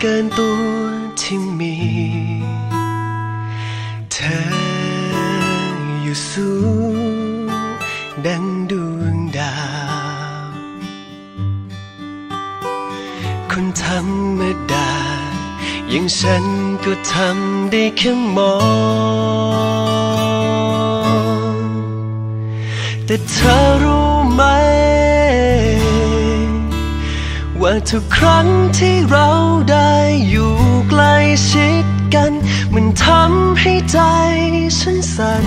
เกินตัวที่มี เธออยู่สูงดังดวงดาว คนธรรมดาอย่างฉันก็ทำได้แค่มอง แต่เธอรู้ไหม ว่าทุกครั้งที่เราได้อยู่ใกล้ชิดกัน มันทำให้ใจฉันสั่น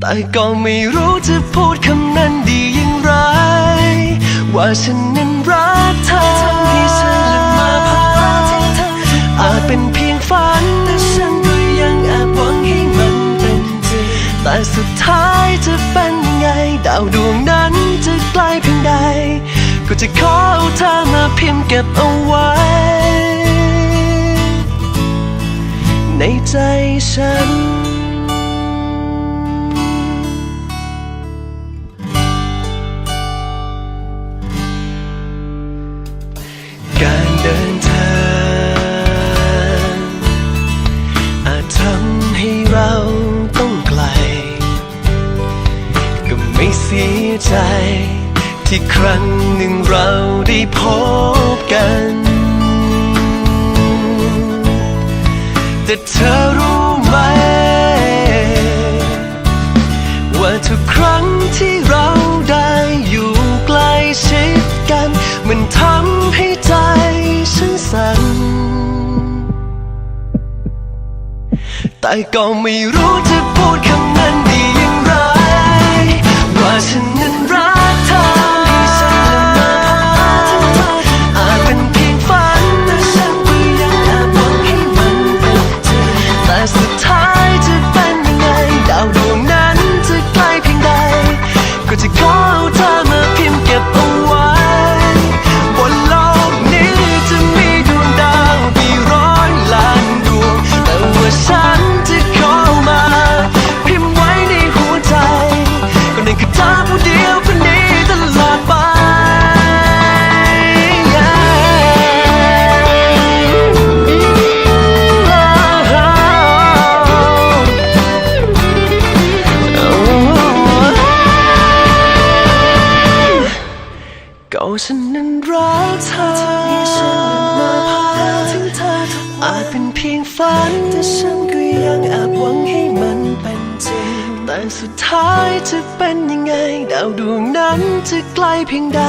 แต่ก็ไม่รู้จะพูดคำนั้นดีอย่างไร ว่าฉันนั้นรักเธอทำให้ฉันลืมมาภาระที่เธออาจเป็นเพียงฝันแต่ฉันก็ยังแอบหวังให้มันเป็นจริงแต่สุดท้ายจะเป็นยังไงดาวดวง จะขอเอาเธอมาพิมพ์เก็บเอาไว้ ในใจฉัน การเดินทางอาจทำให้เราต้องไกล ก็ไม่เสียใจ ที่ครั้งหนึ่งเราได้พบกัน แต่เธอรู้ไหม ว่าทุกครั้งที่เราได้อยู่ใกล้ชิดกัน มันทำให้ใจฉันสั่นแต่ก็ไม่รู้จะพูดคำ อเธอผู้เดียวคนนี้ตลอดไป ก็ฉันนั้นรักเธอที่ฉันมาพาถึงเธอาจเป็นเพียงฝันแต่ฉันก็ยังายจะเป็นยังไง ดาวดวงนั้นจะไกลเพียงใด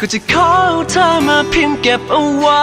ก็จะขอเธอมาพิมพ์เก็บเอาไว้